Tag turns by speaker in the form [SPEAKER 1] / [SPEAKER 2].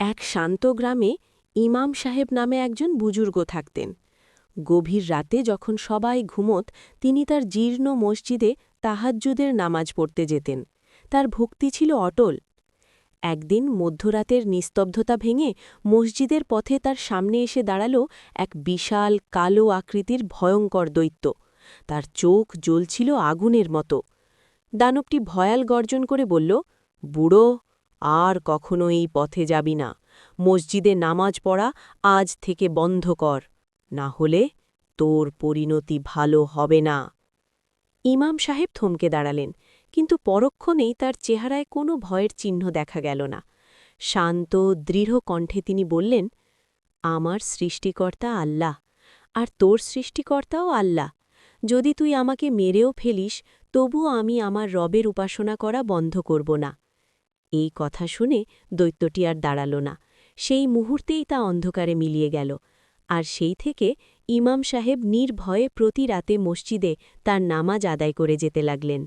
[SPEAKER 1] এক শান্ত গ্রামে ইমাম সাহেব নামে একজন বুজুর্গ থাকতেন। গভীর রাতে যখন সবাই ঘুমত, তিনি তার জীর্ণ মসজিদে তাহাজ্জুদের নামাজ পড়তে যেতেন। তার ভক্তি ছিল অটল। একদিন মধ্যরাতের নিস্তব্ধতা ভেঙে মসজিদের পথে তার সামনে এসে দাঁড়াল এক বিশাল কালো আকৃতির ভয়ঙ্কর দৈত্য। তার চোখ জ্বলছিল আগুনের মতো। দানবটি ভয়াল গর্জন করে বলল, বুড়ো আর কখনো এই পথে যাবি না। মসজিদে নামাজ পড়া আজ থেকে বন্ধ কর, না হলে তোর পরিণতি ভালো হবে না। ইমাম সাহেব থমকে দাঁড়ালেন, কিন্তু পরক্ষণেই তার চেহারায় কোনো ভয়ের চিহ্ন দেখা গেল না। শান্ত, দৃঢ় কণ্ঠে তিনি বললেন, আমার সৃষ্টিকর্তা আল্লাহ, আর তোর সৃষ্টিকর্তাও আল্লাহ। যদি তুই আমাকে মেরেও ফেলিস, তবুও আমি আমার রবের উপাসনা করা বন্ধ করব না। এই কথা শুনে দৈত্যটি আর দাঁড়াল না। সেই মুহূর্তেই তা অন্ধকারে মিলিয়ে গেল। আর সেই থেকে ইমাম সাহেব নির্ভয়ে প্রতি রাতে মসজিদে তার নামাজ আদায় করে যেতে লাগলেন।